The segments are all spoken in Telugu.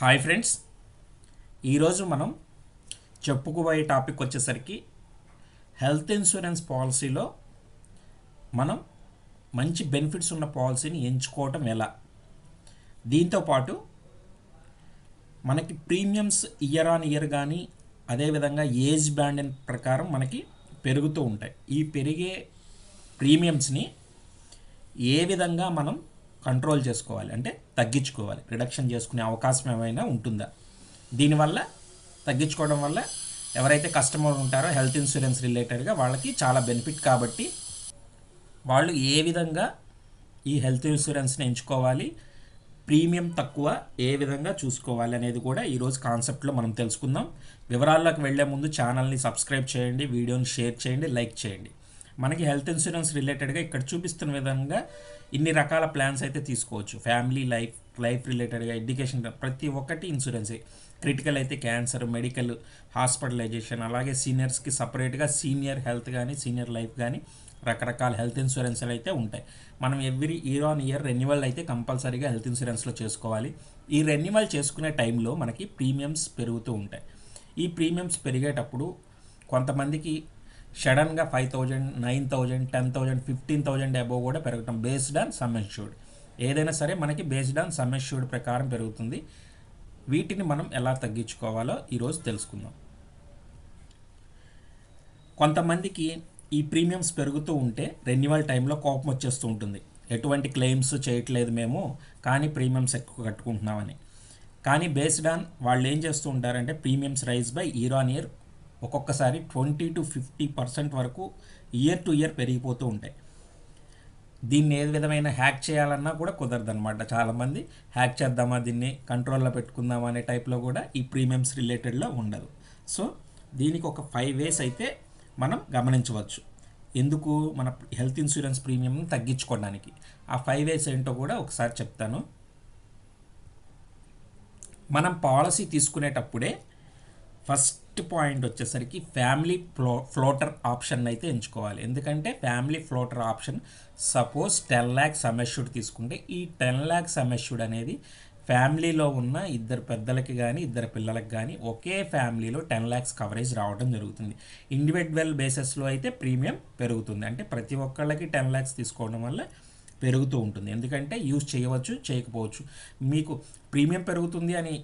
Hi friends. ఈరోజు మనం చెప్పుకోబోయే టాపిక్ వచ్చేసరికి హెల్త్ ఇన్సూరెన్స్ పాలసీలో మనం మంచి బెనిఫిట్స్ ఉన్న పాలసీని ఎంచుకోవటం ఎలా? దీంతోపాటు మనకి ప్రీమియమ్స్ ఇయర్ ఆన్ ఇయర్ కానీ అదేవిధంగా ఏజ్ బ్యాండ్ ప్రకారం మనకి పెరుగుతూ ఉంటాయి. ఈ పెరిగే ప్రీమియమ్స్ని ఏ విధంగా మనం కంట్రోల్ చేసుకోవాలి. అంటే తగ్గించుకోవాలి. రిడక్షన్ చేసుకునే అవకాశం ఏమైనా ఉంటుందా? దీనివల్ల తగ్గించుకోవడం వల్ల ఎవరైతే కస్టమర్ ఉంటారో హెల్త్ ఇన్సూరెన్స్ రిలేటెడ్గా వాళ్ళకి చాలా బెనిఫిట్ కాబట్టి వాళ్ళు ఏ విధంగా ఈ హెల్త్ ఇన్సూరెన్స్ని ఎంచుకోవాలి ప్రీమియం తక్కువ ఏ విధంగా చూసుకోవాలి అనేది కూడా ఈరోజు కాన్సెప్ట్లో మనం తెలుసుకుందాం. వివరాల్లోకి వెళ్ళే ముందు ఛానల్ని సబ్స్క్రైబ్ చేయండి వీడియోని షేర్ చేయండి లైక్ చేయండి. మనకి హెల్త్ ఇన్సూరెన్స్ రిలేటెడ్గా ఇక్కడ చూపిస్తున్న విధంగా ఇన్ని రకాల ప్లాన్స్ అయితే తీసుకోవచ్చు. ఫ్యామిలీ లైఫ్ లైఫ్ రిలేటెడ్గా ఎడ్యుకేషన్ ప్రతి ఒక్కటి ఇన్సూరెన్సే. క్రిటికల్ అయితే క్యాన్సర్ మెడికల్ హాస్పిటలైజేషన్ అలాగే సీనియర్స్కి సపరేట్గా సీనియర్ హెల్త్ కానీ సీనియర్ లైఫ్ కానీ రకరకాల హెల్త్ ఇన్సూరెన్స్లు అయితే ఉంటాయి. మనం every year on year renewal అయితే కంపల్సరీగా హెల్త్ ఇన్సూరెన్స్లో చేసుకోవాలి. ఈ రెన్యువల్ చేసుకునే టైంలో మనకి ప్రీమియమ్స్ పెరుగుతూ ఉంటాయి. ఈ ప్రీమియమ్స్ పెరిగేటప్పుడు కొంతమందికి సడన్గా five thousand nine thousand ten thousand fifteen thousand above కూడా పెరగటం బేస్డ్ ఆన్ సమ్మెష్యూర్డ్ ఏదైనా సరే మనకి బేస్డ్ ఆన్ సమ్మెష్యూర్డ్ ప్రకారం పెరుగుతుంది. వీటిని మనం ఎలా తగ్గించుకోవాలో ఈరోజు తెలుసుకుందాం. కొంతమందికి ఈ ప్రీమియమ్స్ పెరుగుతూ ఉంటే రెన్యువల్ టైంలో కోపం వచ్చేస్తూ ఉంటుంది. ఎటువంటి క్లెయిమ్స్ చేయట్లేదు మేము కానీ ప్రీమియమ్స్ ఎక్కువ కట్టుకుంటున్నామని. కానీ బేస్డ్ ఆన్ వాళ్ళు ఏం చేస్తూ ఉంటారంటే premiums rise by year on year ఒక్కొక్కసారి ట్వంటీ టు ఫిఫ్టీ పర్సెంట్ వరకు ఇయర్ టు ఇయర్ పెరిగిపోతూ ఉంటాయి. దీన్ని ఏ విధమైన హ్యాక్ చేయాలన్నా కూడా కుదరదు అనమాట చాలామంది హ్యాక్ చేద్దామా దీన్ని కంట్రోల్లో పెట్టుకుందామా అనే టైప్లో కూడా ఈ ప్రీమియమ్స్ రిలేటెడ్లో ఉండదు. సో దీనికి ఒక ఫైవ్ వేస్ అయితే మనం గమనించవచ్చు. ఎందుకు? మన హెల్త్ ఇన్సూరెన్స్ ప్రీమియంని తగ్గించుకోవడానికి. ఆ ఫైవ్ వేస్ ఏంటో కూడా ఒకసారి చెప్తాను. మనం పాలసీ తీసుకునేటప్పుడే ఫస్ట్ పాయింట్ వచ్చేసరికి ఫ్యామిలీ ఫ్లో ఫ్లోటర్ ఆప్షన్ అయితే ఎంచుకోవాలి. ఎందుకంటే family floater option suppose ten lakhs అమెష్యూడ్ తీసుకుంటే ఈ టెన్ ల్యాక్స్ అమెష్యూడ్ అనేది ఫ్యామిలీలో ఉన్న ఇద్దరు పెద్దలకి కానీ ఇద్దరు పిల్లలకి కానీ ఒకే ఫ్యామిలీలో టెన్ ల్యాక్స్ కవరేజ్ రావడం జరుగుతుంది. ఇండివిజువల్ బేసిస్లో అయితే ప్రీమియం పెరుగుతుంది. అంటే ప్రతి ఒక్కళ్ళకి టెన్ ల్యాక్స్ తీసుకోవడం వల్ల పెరుగుతూ ఉంటుంది. ఎందుకంటే యూజ్ చేయవచ్చు చేయకపోవచ్చు. మీకు ప్రీమియం పెరుగుతుంది అని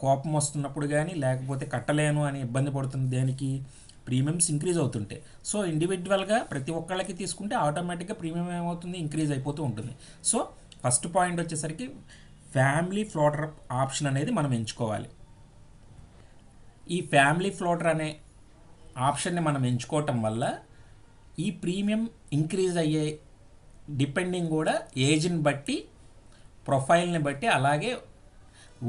కోపం వస్తున్నప్పుడు కానీ లేకపోతే కట్టలేను అని ఇబ్బంది పడుతుంది దేనికి ప్రీమియమ్స్ ఇంక్రీజ్ అవుతుంటాయి సో ఇండివిజువల్గా ప్రతి ఒక్కళ్ళకి తీసుకుంటే ఆటోమేటిక్గా ప్రీమియం ఏమవుతుంది? ఇంక్రీజ్ అయిపోతూ ఉంటుంది. సో ఫస్ట్ పాయింట్ వచ్చేసరికి ఫ్యామిలీ ఫ్లోటర్ ఆప్షన్ అనేది మనం ఎంచుకోవాలి. ఈ ఫ్యామిలీ ఫ్లోటర్ అనే ఆప్షన్ని మనం ఎంచుకోవటం వల్ల ఈ ప్రీమియం ఇంక్రీజ్ అయ్యే డిపెండింగ్ కూడా ఏజ్ని బట్టి ప్రొఫైల్ని బట్టి అలాగే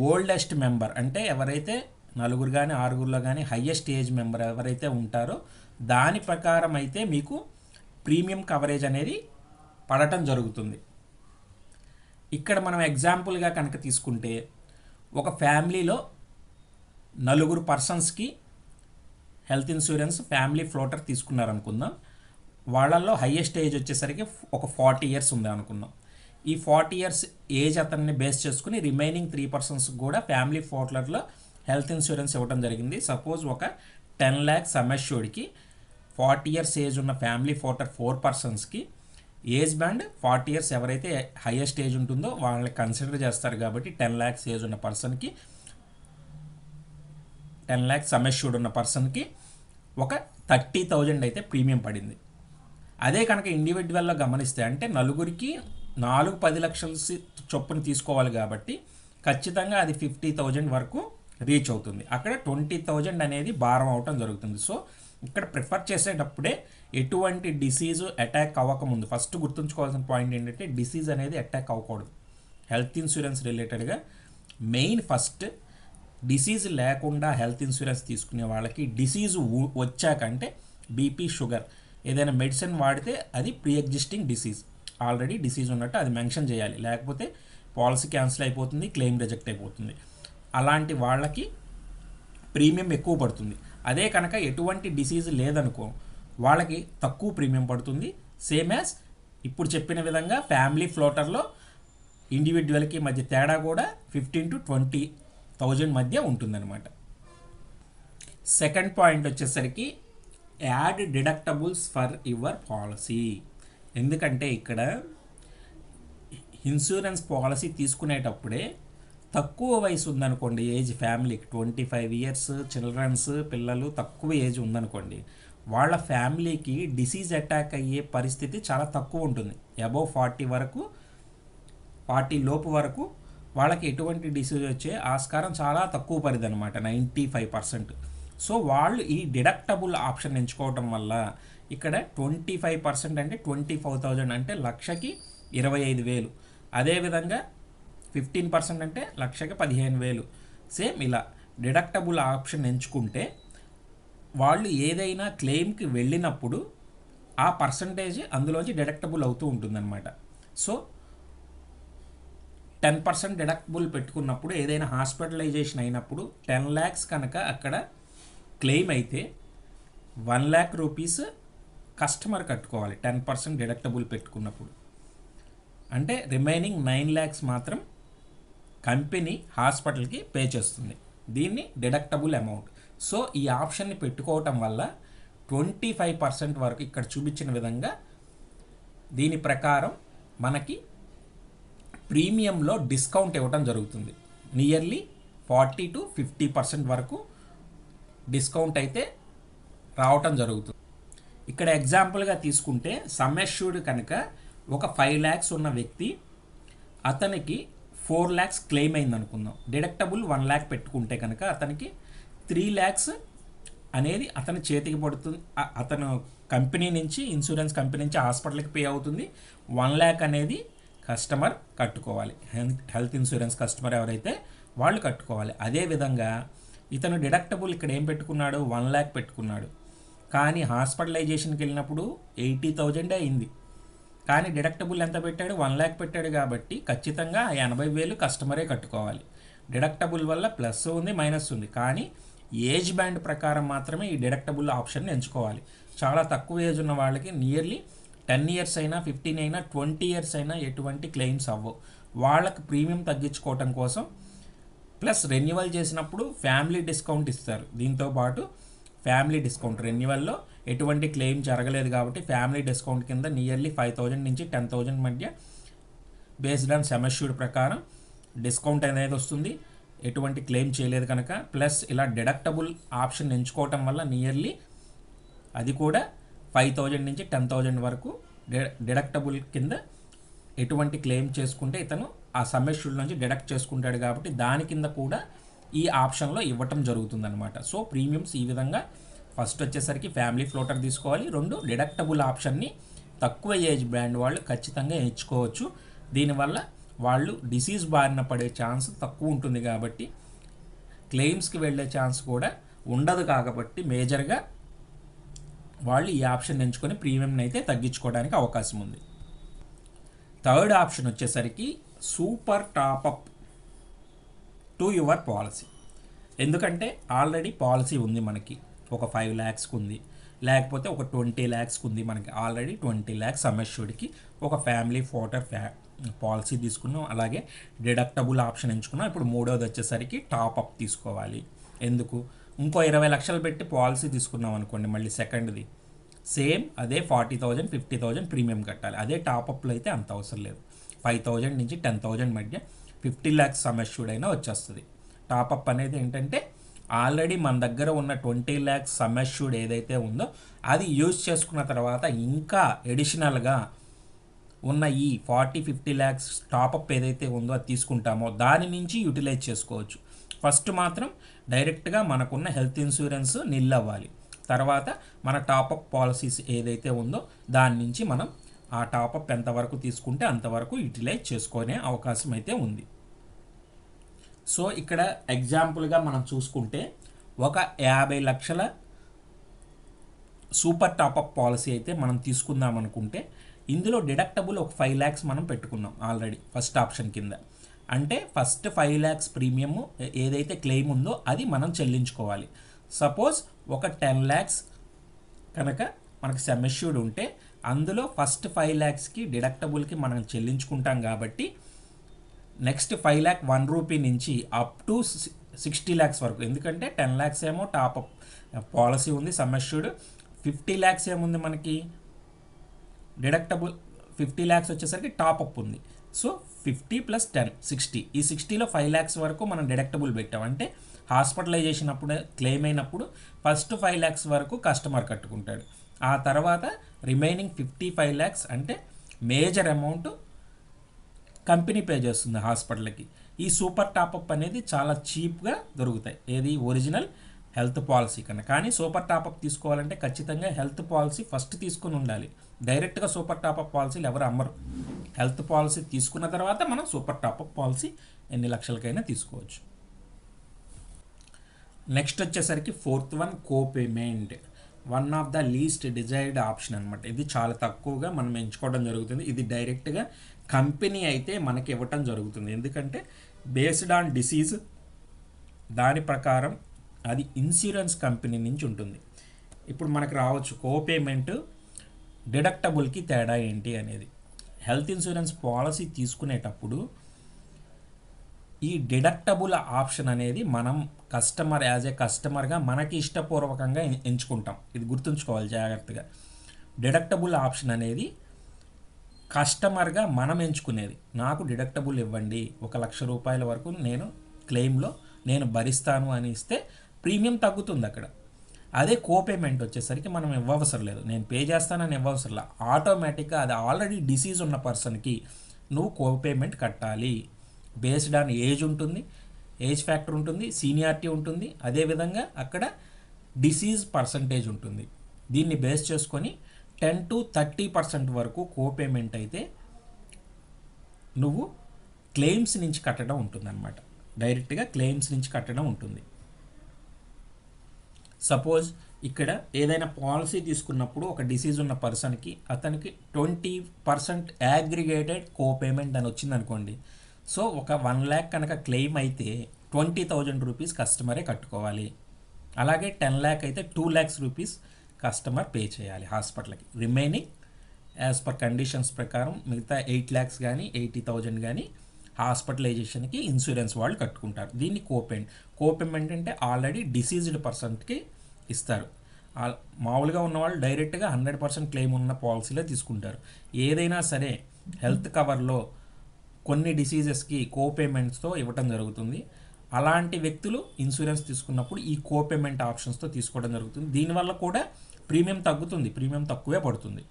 ఓల్డెస్ట్ మెంబర్ అంటే ఎవరైతే నలుగురు కానీ ఆరుగురులో కానీ హయ్యెస్ట్ ఏజ్ మెంబర్ ఎవరైతే ఉంటారో దాని ప్రకారం అయితే మీకు ప్రీమియం కవరేజ్ అనేది పడటం జరుగుతుంది. ఇక్కడ మనం ఎగ్జాంపుల్గా కనుక తీసుకుంటే ఒక ఫ్యామిలీలో నలుగురు పర్సన్స్కి హెల్త్ ఇన్సూరెన్స్ ఫ్యామిలీ ఫ్లోటర్ తీసుకున్నారనుకుందాం. వాళ్ళల్లో హయ్యెస్ట్ ఏజ్ వచ్చేసరికి ఒక ఫార్టీ ఇయర్స్ ఉంది అనుకుందాం. ఈ ఫార్టీ ఇయర్స్ ఏజ్ అతన్ని బేస్ చేసుకుని రిమైనింగ్ త్రీ పర్సన్స్ కూడా ఫ్యామిలీ ఫ్లోటర్లో హెల్త్ ఇన్సూరెన్స్ ఇవ్వడం జరిగింది. సపోజ్ ఒక టెన్ ల్యాక్స్ అమెష్యూర్డ్కి ఫార్టీ ఇయర్స్ ఏజ్ ఉన్న ఫ్యామిలీ ఫ్లోటర్ ఫోర్ పర్సన్స్కి ఏజ్ బ్యాండ్ ఫార్టీ ఇయర్స్ ఎవరైతే హయ్యెస్ట్ ఏజ్ ఉంటుందో వాళ్ళని కన్సిడర్ చేస్తారు కాబట్టి టెన్ ల్యాక్స్ ఏజ్ ఉన్న పర్సన్కి టెన్ ల్యాక్స్ అమెష్యూర్డ్ ఉన్న పర్సన్కి ఒక థర్టీ థౌజండ్ అయితే ప్రీమియం పడింది. అదే కనుక ఇండివిజువల్లో గమనిస్తే అంటే నలుగురికి నాలుగు పది లక్షల చొప్పున తీసుకోవాలి కాబట్టి ఖచ్చితంగా అది ఫిఫ్టీ థౌజండ్ వరకు రీచ్ అవుతుంది. అక్కడ ట్వంటీ థౌజండ్ అనేది భారం అవటం జరుగుతుంది. సో ఇక్కడ ప్రిఫర్ చేసేటప్పుడే ఎటువంటి డిసీజు అటాక్ అవ్వకముందు ఫస్ట్ గుర్తుంచుకోవాల్సిన పాయింట్ ఏంటంటే డిసీజ్ అనేది అటాక్ అవ్వకూడదు. హెల్త్ ఇన్సూరెన్స్ రిలేటెడ్గా మెయిన్ ఫస్ట్ డిసీజ్ లేకుండా హెల్త్ ఇన్సూరెన్స్ తీసుకునే వాళ్ళకి డిసీజ్ వచ్చాక అంటే బీపీ షుగర్ ఏదైనా మెడిసిన్ వాడితే అది pre existing disease. Already disease ఉన్నట్టు అది మెన్షన్ చేయాలి. లేకపోతే పాలసీ క్యాన్సిల్ అయిపోతుంది క్లెయిమ్ రిజెక్ట్ అయిపోతుంది. అలాంటి వాళ్ళకి ప్రీమియం ఎక్కువ పడుతుంది. అదే కనుక ఎటువంటి డిసీజ్ లేదనుకో వాళ్ళకి తక్కువ ప్రీమియం పడుతుంది. సేమ్ యాజ్ ఇప్పుడు చెప్పిన విధంగా ఫ్యామిలీ ఫ్లోటర్లో ఇండివిజువల్కి మధ్య తేడా కూడా ఫిఫ్టీన్ టు ట్వంటీ థౌజండ్ మధ్య ఉంటుందన్నమాట. సెకండ్ పాయింట్ వచ్చేసరికి add deductibles for your policy. ఎందుకంటే ఇక్కడ ఇన్సూరెన్స్ పాలసీ తీసుకునేటప్పుడే తక్కువ వయసు ఉందనుకోండి ఏజ్ ఫ్యామిలీకి ట్వంటీ ఫైవ్ ఇయర్స్ చిల్డ్రన్స్ పిల్లలు తక్కువ ఏజ్ ఉందనుకోండి వాళ్ళ ఫ్యామిలీకి డిసీజ్ అటాక్ అయ్యే పరిస్థితి చాలా తక్కువ ఉంటుంది. అబౌవ్ ఫార్టీ వరకు ఫార్టీ లోపు వరకు వాళ్ళకి ఎటువంటి డిసీజ్ వచ్చే ఆస్కారం చాలా తక్కువ పరిధి అనమాట నైంటీ ఫైవ్ పర్సెంట్. సో వాళ్ళు ఈ డిడక్టబుల్ ఆప్షన్ ఎంచుకోవటం వల్ల ఇక్కడ ట్వంటీ ఫైవ్ పర్సెంట్ అంటే ట్వంటీ ఫైవ్ థౌజండ్ అంటే లక్షకి ఇరవై ఐదు వేలు. అదేవిధంగా ఫిఫ్టీన్ పర్సెంట్ అంటే లక్షకి పదిహేను వేలు. సేమ్ ఇలా డిడక్టబుల్ ఆప్షన్ ఎంచుకుంటే వాళ్ళు ఏదైనా క్లెయిమ్కి వెళ్ళినప్పుడు ఆ పర్సంటేజ్ అందులోంచి డిడక్టబుల్ అవుతూ ఉంటుందన్నమాట. సో టెన్ పర్సెంట్ డిడక్టబుల్ పెట్టుకున్నప్పుడు ఏదైనా హాస్పిటలైజేషన్ అయినప్పుడు టెన్ ల్యాక్స్ కనుక అక్కడ క్లెయిమ్ అయితే వన్ ల్యాక్ రూపీస్ కస్టమర్ కట్టుకోవాలి. టెన్ పర్సెంట్ డిడక్టబుల్ పెట్టుకున్నప్పుడు. అంటే రిమైనింగ్ నైన్ ల్యాక్స్ మాత్రం కంపెనీ హాస్పిటల్కి పే చేస్తుంది. దీన్ని డిడక్టబుల్ అమౌంట్. సో ఈ ఆప్షన్ని పెట్టుకోవటం వల్ల ట్వంటీ ఫైవ్ పర్సెంట్ వరకు ఇక్కడ చూపించిన విధంగా దీని ప్రకారం మనకి ప్రీమియంలో డిస్కౌంట్ ఇవ్వడం జరుగుతుంది. Nearly forty to fifty percent వరకు డిస్కౌంట్ అయితే రావటం జరుగుతుంది. ఇక్కడ ఎగ్జాంపుల్గా తీసుకుంటే సమ్మెష్యూర్డ్ కనుక ఒక ఫైవ్ ల్యాక్స్ ఉన్న వ్యక్తి అతనికి ఫోర్ ల్యాక్స్ క్లెయిమ్ అయింది అనుకుందాం డిడక్టబుల్ వన్ ల్యాక్ పెట్టుకుంటే కనుక అతనికి త్రీ ల్యాక్స్ అనేది అతని చేతికి పడుతుంది. అతను కంపెనీ నుంచి ఇన్సూరెన్స్ కంపెనీ నుంచి హాస్పిటల్కి పే అవుతుంది. వన్ ల్యాక్ అనేది కస్టమర్ కట్టుకోవాలి. హెల్త్ హెల్త్ ఇన్సూరెన్స్ కస్టమర్ ఎవరైతే వాళ్ళు కట్టుకోవాలి. అదేవిధంగా ఇతను డిడక్టబుల్ ఇక్కడ ఏం పెట్టుకున్నాడు? వన్ ల్యాక్ పెట్టుకున్నాడు. కానీ హాస్పిటలైజేషన్కి వెళ్ళినప్పుడు ఎయిటీ థౌజండే అయింది. కానీ డిడక్టబుల్ ఎంత పెట్టాడు? వన్ ల్యాక్ పెట్టాడు కాబట్టి ఖచ్చితంగా ఎనభై వేలు కస్టమరే కట్టుకోవాలి. డిడక్టబుల్ వల్ల ప్లస్ ఉంది మైనస్ ఉంది. కానీ ఏజ్ బ్యాండ్ ప్రకారం మాత్రమే ఈ డిడక్టబుల్ ఆప్షన్ ఎంచుకోవాలి. చాలా తక్కువ ఏజ్ ఉన్న వాళ్ళకి నియర్లీ టెన్ ఇయర్స్ అయినా ఫిఫ్టీన్ అయినా ట్వంటీ ఇయర్స్ అయినా ఎటువంటి క్లెయిమ్స్ అవ్వవు. వాళ్ళకి ప్రీమియం తగ్గించుకోవటం కోసం ప్లస్ రెన్యువల్ చేసినప్పుడు ఫ్యామిలీ డిస్కౌంట్ ఇస్తారు. దీంతో పాటు ఫ్యామిలీ డిస్కౌంట్. రెన్యువల్లో ఎటువంటి క్లెయిమ్ జరగలేదు కాబట్టి ఫ్యామిలీ డిస్కౌంట్ కింద నియర్లీ ఫైవ్ థౌజండ్ నుంచి టెన్ థౌజండ్ మధ్య బేస్డ్ ఆన్ సెమెష్యూడ్ ప్రకారం డిస్కౌంట్ అనేది వస్తుంది. ఎటువంటి క్లెయిమ్ చేయలేదు కనుక. ప్లస్ ఇలా డిడక్టబుల్ ఆప్షన్ ఎంచుకోవటం వల్ల నియర్లీ అది కూడా ఫైవ్ థౌజండ్ నుంచి టెన్ థౌజండ్ వరకు డిడక్టబుల్ కింద ఎటువంటి క్లెయిమ్ చేసుకుంటే ఇతను ఆ సమ్మెష్యూల్ నుంచి డిడక్ట్ చేసుకుంటాడు కాబట్టి దాని కింద కూడా ఈ ఆప్షన్లో ఇవ్వటం జరుగుతుందనమాట సో ప్రీమియమ్స్ ఈ విధంగా ఫస్ట్ వచ్చేసరికి ఫ్యామిలీ ఫ్లోటర్ తీసుకోవాలి. రెండు డిడక్టబుల్ ఆప్షన్ని తక్కువ ఏజ్ బ్రాండ్ వాళ్ళు ఖచ్చితంగా ఎంచుకోవచ్చు. దీనివల్ల వాళ్ళు డిసీజ్ బారిన పడే ఛాన్స్ తక్కువ ఉంటుంది కాబట్టి క్లెయిమ్స్కి వెళ్ళే ఛాన్స్ కూడా ఉండదు కాబట్టి మేజర్గా వాళ్ళు ఈ ఆప్షన్ ఎంచుకొని ప్రీమియంని అయితే తగ్గించుకోవడానికి అవకాశం ఉంది. థర్డ్ ఆప్షన్ వచ్చేసరికి super top up to your policy ఎందుకంటే ఆల్రెడీ పాలసీ ఉంది మనకి. ఒక ఫైవ్ ల్యాక్స్కి ఉంది. లేకపోతే ఒక ట్వంటీ ల్యాక్స్కి ఉంది మనకి. ఆల్రెడీ ట్వంటీ ల్యాక్స్ సమస్యుడికి ఒక ఫ్యామిలీ ఫోటర్ ఫ్యా పాలసీ తీసుకున్నాం. అలాగే డిడక్టబుల్ ఆప్షన్ ఎంచుకున్నాం. ఇప్పుడు మూడోది వచ్చేసరికి టాపప్ తీసుకోవాలి. ఎందుకు? ఇంకో ఇరవై లక్షలు పెట్టి పాలసీ తీసుకున్నాం అనుకోండి మళ్ళీ సెకండ్ది సేమ్ అదే forty thousand fifty thousand premium కట్టాలి. అదే టాపప్లో అయితే అంత అవసరం లేదు. ఫైవ్ థౌజండ్ నుంచి టెన్ థౌజండ్ మధ్య ఫిఫ్టీ ల్యాక్స్ సమ్మెష్యూడ్ అయినా వచ్చేస్తుంది. టాపప్ అనేది ఏంటంటే ఆల్రెడీ మన దగ్గర ఉన్న ట్వంటీ ల్యాక్స్ సమ్మెష్యూడ్ ఏదైతే ఉందో అది యూజ్ చేసుకున్న తర్వాత ఇంకా ఎడిషనల్గా ఉన్న ఈ ఫార్టీ ఫిఫ్టీ ల్యాక్స్ టాపప్ ఏదైతే ఉందో అది తీసుకుంటామో దాని నుంచి యూటిలైజ్ చేసుకోవచ్చు. ఫస్ట్ మాత్రం డైరెక్ట్గా మనకున్న హెల్త్ ఇన్సూరెన్స్ నిల్ అవ్వాలి. తర్వాత మన టాపప్ పాలసీస్ ఏదైతే ఉందో దాని నుంచి మనం ఆ టాపప్ ఎంతవరకు తీసుకుంటే అంతవరకు యూటిలైజ్ చేసుకునే అవకాశం అయితే ఉంది. సో ఇక్కడ ఎగ్జాంపుల్గా మనం చూసుకుంటే ఒక యాభై లక్షల సూపర్ టాపప్ పాలసీ అయితే మనం తీసుకుందాం అనుకుంటే ఇందులో డిడక్టబుల్ ఒక ఫైవ్ ల్యాక్స్ మనం పెట్టుకున్నాం ఆల్రెడీ ఫస్ట్ ఆప్షన్ కింద. అంటే ఫస్ట్ ఫైవ్ ల్యాక్స్ ప్రీమియం ఏదైతే క్లెయిమ్ ఉందో అది మనం చెల్లించుకోవాలి. సపోజ్ ఒక టెన్ ల్యాక్స్ కనుక మనకు సెమెష్యూడ్ ఉంటే అందులో ఫస్ట్ ఫైవ్ ల్యాక్స్కి డిడక్టబుల్కి మనం చెల్లించుకుంటాం కాబట్టి next five lakh one rupee నుంచి అప్ టు సిక్స్టీ ల్యాక్స్ వరకు. ఎందుకంటే టెన్ ల్యాక్స్ ఏమో టాప్ అప్ పాలసీ ఉంది సమ్మెష్యూర్డ్ ఫిఫ్టీ ల్యాక్స్ ఏముంది మనకి? డిడక్టబుల్ ఫిఫ్టీ ల్యాక్స్ వచ్చేసరికి టాప్ అప్ ఉంది. So fifty plus ten sixty ఈ సిక్స్టీలో ఫైవ్ ల్యాక్స్ వరకు మనం డిడక్టబుల్ పెట్టాం. అంటే హాస్పిటలైజేషన్ అప్పుడు క్లెయిమ్ అయినప్పుడు ఫస్ట్ ఫైవ్ ల్యాక్స్ వరకు కస్టమర్ కట్టుకుంటాడు. ఆ తర్వాత రిమైనింగ్ ఫిఫ్టీ ఫైవ్ ల్యాక్స్ అంటే మేజర్ అమౌంట్ కంపెనీ పే చేస్తుంది హాస్పిటల్కి ఈ సూపర్ టాపప్ అనేది చాలా చీప్గా దొరుకుతాయి. ఏది? ఒరిజినల్ హెల్త్ పాలసీ కన్నా. కానీ సూపర్ టాపప్ తీసుకోవాలంటే ఖచ్చితంగా హెల్త్ పాలసీ ఫస్ట్ తీసుకుని ఉండాలి. డైరెక్ట్గా సూపర్ టాపప్ పాలసీలు ఎవరు అమ్మరు. హెల్త్ పాలసీ తీసుకున్న తర్వాత మనం సూపర్ టాపప్ పాలసీ ఎన్ని లక్షలకైనా తీసుకోవచ్చు. నెక్స్ట్ వచ్చేసరికి fourth one copayment one of the least desired option అనమాట ఇది చాలా తక్కువగా మనం ఎంచుకోవడం జరుగుతుంది. ఇది డైరెక్ట్గా కంపెనీ అయితే మనకి ఇవ్వటం జరుగుతుంది. ఎందుకంటే బేస్డ్ ఆన్ డిసీజ్ దాని ప్రకారం అది ఇన్సూరెన్స్ కంపెనీ నుంచి ఉంటుంది. ఇప్పుడు మనకు రావచ్చు కో పేమెంట్ డిడక్టబుల్కి తేడా ఏంటి అనేది. హెల్త్ ఇన్సూరెన్స్ పాలసీ తీసుకునేటప్పుడు ఈ డిడక్టబుల్ ఆప్షన్ అనేది మనం కస్టమర్ యాజ్ ఏ కస్టమర్గా మనకి ఇష్టపూర్వకంగా ఎంచుకుంటాం. ఇది గుర్తుంచుకోవాలి జాగ్రత్తగా. డిడక్టబుల్ ఆప్షన్ అనేది కస్టమర్గా మనం ఎంచుకునేది. నాకు డిడక్టబుల్ ఇవ్వండి ఒక లక్ష రూపాయల వరకు నేను క్లెయిమ్లో నేను భరిస్తాను అని ఇస్తే ప్రీమియం తగ్గుతుంది అక్కడ. అదే కోపేమెంట్ వచ్చేసరికి మనం ఇవ్వవసరం లేదు. నేను పే చేస్తానని ఇవ్వవసరం లేదు ఆటోమేటిక్గా అది ఆల్రెడీ డిసీజ్ ఉన్న పర్సన్కి నువ్వు కోపేమెంట్ కట్టాలి. బేస్డ్ ఆన్ ఏజ్ ఉంటుంది ఏజ్ ఫ్యాక్టర్ ఉంటుంది సీనియారిటీ ఉంటుంది. అదేవిధంగా అక్కడ డిసీజ్ పర్సంటేజ్ ఉంటుంది. దీన్ని బేస్ చేసుకొని టెన్ టు థర్టీ పర్సెంట్ వరకు కోపేమెంట్ అయితే నువ్వు క్లెయిమ్స్ నుంచి కట్టడం ఉంటుందన్నమాట. డైరెక్ట్గా క్లెయిమ్స్ నుంచి కట్టడం ఉంటుంది. సపోజ్ ఇక్కడ ఏదైనా పాలసీ తీసుకున్నప్పుడు ఒక డిసీజ్ ఉన్న పర్సన్కి అతనికి twenty percent aggregated co payment అని వచ్చింది అనుకోండి సో ఒక వన్ ల్యాక్ కనుక క్లెయిమ్ అయితే ట్వంటీ థౌజండ్ రూపీస్ కస్టమరే కట్టుకోవాలి. అలాగే టెన్ ల్యాక్ అయితే two lakhs rupees customer pay చేయాలి హాస్పిటల్కి. రిమైనింగ్ యాజ్ పర్ కండిషన్స్ ప్రకారం మిగతా ఎయిట్ ల్యాక్స్ కానీ ఎయిటీ థౌజండ్ కానీ హాస్పిటలైజేషన్కి ఇన్సూరెన్స్ వాళ్ళు కట్టుకుంటారు. దీన్ని కోపేమెంట్ కోపేమెంట్ అంటే ఆల్రెడీ డిసీజ్డ్ పర్సన్కి ఇస్తారు. మామూలుగా ఉన్నవాళ్ళు డైరెక్ట్గా హండ్రెడ్ పర్సెంట్ క్లెయిమ్ ఉన్న పాలసీలో తీసుకుంటారు. ఏదైనా సరే హెల్త్ కవర్లో కొన్ని డిసీజెస్కి కోపేమెంట్స్తో ఇవ్వటం జరుగుతుంది. అలాంటి వ్యక్తులు ఇన్సూరెన్స్ తీసుకున్నప్పుడు ఈ కోపేమెంట్ ఆప్షన్స్తో తీసుకోవడం జరుగుతుంది. దీనివల్ల కూడా ప్రీమియం తగ్గుతుంది. ప్రీమియం తక్కువే పడుతుంది.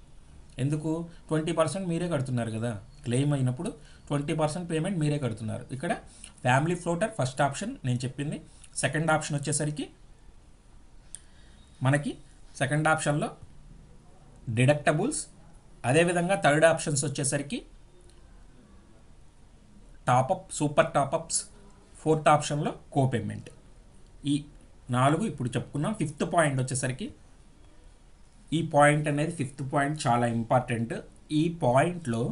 ఎందుకు? ట్వంటీ పర్సెంట్ మీరే కడుతున్నారు కదా. క్లెయిమ్ అయినప్పుడు ట్వంటీ పర్సెంట్ పేమెంట్ మీరే కడుతున్నారు. ఇక్కడ ఫ్యామిలీ ఫ్లోటర్ ఫస్ట్ ఆప్షన్ నేను చెప్పింది. సెకండ్ ఆప్షన్ వచ్చేసరికి మనకి సెకండ్ ఆప్షన్లో డిడక్టబుల్స్ అదేవిధంగా థర్డ్ ఆప్షన్స్ వచ్చేసరికి top up super top ups fourth ఆప్షన్లో కో పేమెంట్ ఈ నాలుగు ఇప్పుడు చెప్పుకున్నాం. ఫిఫ్త్ పాయింట్ వచ్చేసరికి ఈ పాయింట్ అనేది ఫిఫ్త్ పాయింట్ చాలా ఇంపార్టెంట్. ఈ పాయింట్లో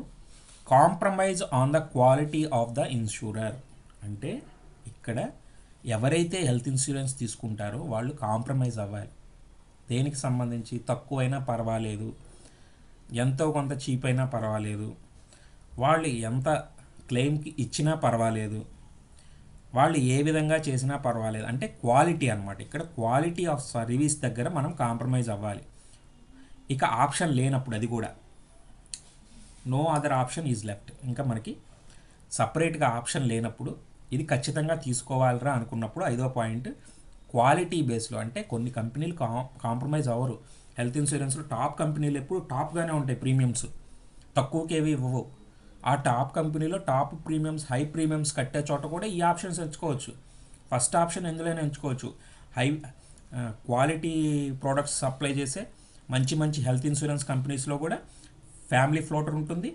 compromise on the quality of the insurer అంటే ఇక్కడ ఎవరైతే హెల్త్ ఇన్సూరెన్స్ తీసుకుంటారో వాళ్ళు కాంప్రమైజ్ అవ్వాలి. దేనికి సంబంధించి? తక్కువైనా పర్వాలేదు. ఎంతో కొంత చీప్ అయినా పర్వాలేదు. వాళ్ళు ఎంత క్లెయిమ్కి ఇచ్చినా పర్వాలేదు. వాళ్ళు ఏ విధంగా చేసినా పర్వాలేదు. అంటే క్వాలిటీ అనమాట ఇక్కడ క్వాలిటీ ఆఫ్ సర్వీస్ దగ్గర మనం కాంప్రమైజ్ అవ్వాలి. ఇక ఆప్షన్ లేనప్పుడు అది కూడా. No other option is left. ఇంకా మనకి సపరేట్గా ఆప్షన్ లేనప్పుడు ఇది ఖచ్చితంగా తీసుకోవాలిరా అనుకున్నప్పుడు ఐదో పాయింట్ క్వాలిటీ బేస్లో అంటే కొన్ని కంపెనీలు కా కాంప్రమైజ్ అవ్వరు. హెల్త్ ఇన్సూరెన్స్లో టాప్ కంపెనీలు ఎప్పుడు టాప్గానే ఉంటాయి ప్రీమియమ్స్. తక్కువకి ఇవ్వవు. ఆ టాప్ కంపెనీలో టాప్ ప్రీమియమ్స్ హై ప్రీమియమ్స్ కట్టే చోట కూడా ఈ ఆప్షన్స్ ఎంచుకోవచ్చు. ఫస్ట్ ఆప్షన్ ఎందులోనే ఎంచుకోవచ్చు? హై క్వాలిటీ ప్రోడక్ట్స్ సప్లై చేసే మంచి మంచి హెల్త్ ఇన్సూరెన్స్ కంపెనీస్లో కూడా ఫ్యామిలీ ఫ్లోటర్ ఉంటుంది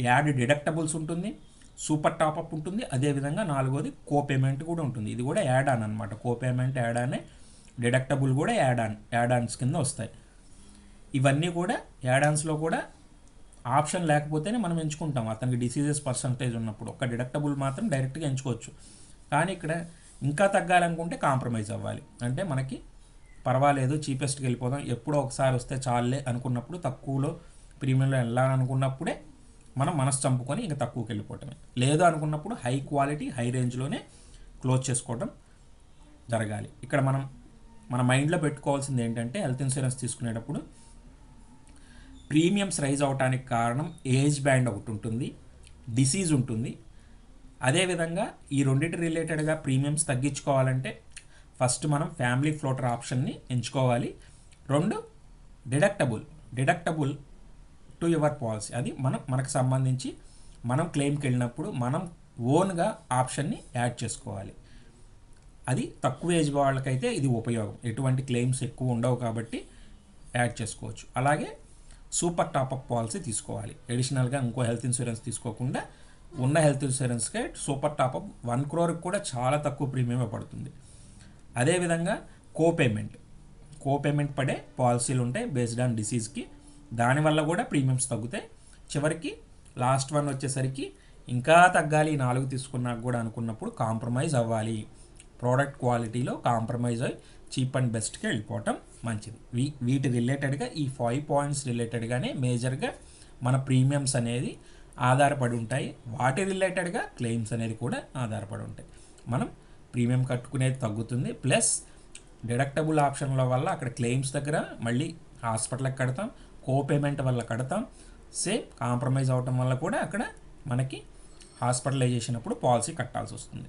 యాడ్ డిడక్టబుల్స్ ఉంటుంది సూపర్ టాపప్ ఉంటుంది అదేవిధంగా నాలుగోది కో పేమెంట్ కూడా ఉంటుంది. ఇది కూడా యాడ్ ఆన్ అనమాట కో పేమెంట్ యాడ్ ఆనే డిడక్టబుల్ కూడా యాడ్ ఆన్ యాడ్ ఆన్స్ కింద వస్తాయి. ఇవన్నీ కూడా యాడ్ ఆన్స్లో కూడా ఆప్షన్ లేకపోతేనే మనం ఎంచుకుంటాం. అతనికి డిసీజెస్ పర్సంటేజ్ ఉన్నప్పుడు ఒక డిడక్టబుల్ మాత్రం డైరెక్ట్గా ఎంచుకోవచ్చు. కానీ ఇక్కడ ఇంకా తగ్గాలనుకుంటే కాంప్రమైజ్ అవ్వాలి. అంటే మనకి పర్వాలేదు చీపెస్ట్కి వెళ్ళిపోదాం. ఎప్పుడో ఒకసారి వస్తే చాలే అనుకున్నప్పుడు తక్కువలో ప్రీమియంలో వెళ్ళాలనుకున్నప్పుడే మనం మనసు చంపుకొని ఇంకా తక్కువకి వెళ్ళిపోవటమే. లేదు అనుకున్నప్పుడు హై క్వాలిటీ హై రేంజ్లోనే క్లోజ్ చేసుకోవడం జరగాలి. ఇక్కడ మనం మన మైండ్లో పెట్టుకోవాల్సింది ఏంటంటే హెల్త్ ఇన్సూరెన్స్ తీసుకునేటప్పుడు ప్రీమియమ్స్ రైజ్ అవడానికి కారణం ఏజ్ బ్యాండ్ ఒకటి ఉంటుంది డిసీజ్ ఉంటుంది. అదేవిధంగా ఈ రెండింటి రిలేటెడ్గా ప్రీమియమ్స్ తగ్గించుకోవాలంటే ఫస్ట్ మనం ఫ్యామిలీ ఫ్లోటర్ ఆప్షన్ని ఎంచుకోవాలి. రెండు deductible deductible to your policy. అది మనం మనకు సంబంధించి మనం క్లెయిమ్కి వెళ్ళినప్పుడు మనం ఓన్గా ఆప్షన్ని యాడ్ చేసుకోవాలి. అది తక్కువ ఏజ్ వాళ్ళకైతే ఇది ఉపయోగం. ఎటువంటి క్లెయిమ్స్ ఎక్కువ ఉండవు కాబట్టి యాడ్ చేసుకోవచ్చు. అలాగే సూపర్ టాపప్ పాలసీ తీసుకోవాలి. అడిషనల్గా ఇంకో హెల్త్ ఇన్సూరెన్స్ తీసుకోకుండా ఉన్న హెల్త్ ఇన్సూరెన్స్కే సూపర్ టాపప్ వన్ క్రోర్కి కూడా చాలా తక్కువ ప్రీమియమే పడుతుంది. అదేవిధంగా కోపేమెంట్. కోపేమెంట్ పడే పాలసీలు ఉంటాయి బేస్డ్ ఆన్ డిసీజ్కి. దానివల్ల కూడా ప్రీమియమ్స్ తగ్గుతాయి. చివరికి లాస్ట్ వన్ వచ్చేసరికి ఇంకా తగ్గాలి నాలుగు తీసుకున్నాక కూడా అనుకున్నప్పుడు కాంప్రమైజ్ అవ్వాలి. ప్రోడక్ట్ క్వాలిటీలో కాంప్రమైజ్ అయ్యి చీప్ అండ్ బెస్ట్కి వెళ్ళిపోవటం మంచిది. వీ వీటి రిలేటెడ్గా ఈ ఫైవ్ పాయింట్స్ రిలేటెడ్గానే మేజర్గా మన ప్రీమియమ్స్ అనేది ఆధారపడి ఉంటాయి. వాటి రిలేటెడ్గా క్లెయిమ్స్ అనేది కూడా ఆధారపడి ఉంటాయి. మనం ప్రీమియం కట్టుకునేది తగ్గుతుంది. ప్లస్ డిడక్టబుల్ ఆప్షన్ల వల్ల అక్కడ క్లెయిమ్స్ దగ్గర మళ్ళీ హాస్పిటల్కి కడతాం కో పేమెంట్ వల్ల కడతాం. సేమ్ కాంప్రమైజ్ అవటం వల్ల కూడా అక్కడ మనకి హాస్పిటలైజేషన్ అప్పుడు పాలసీ కట్టాల్సి వస్తుంది.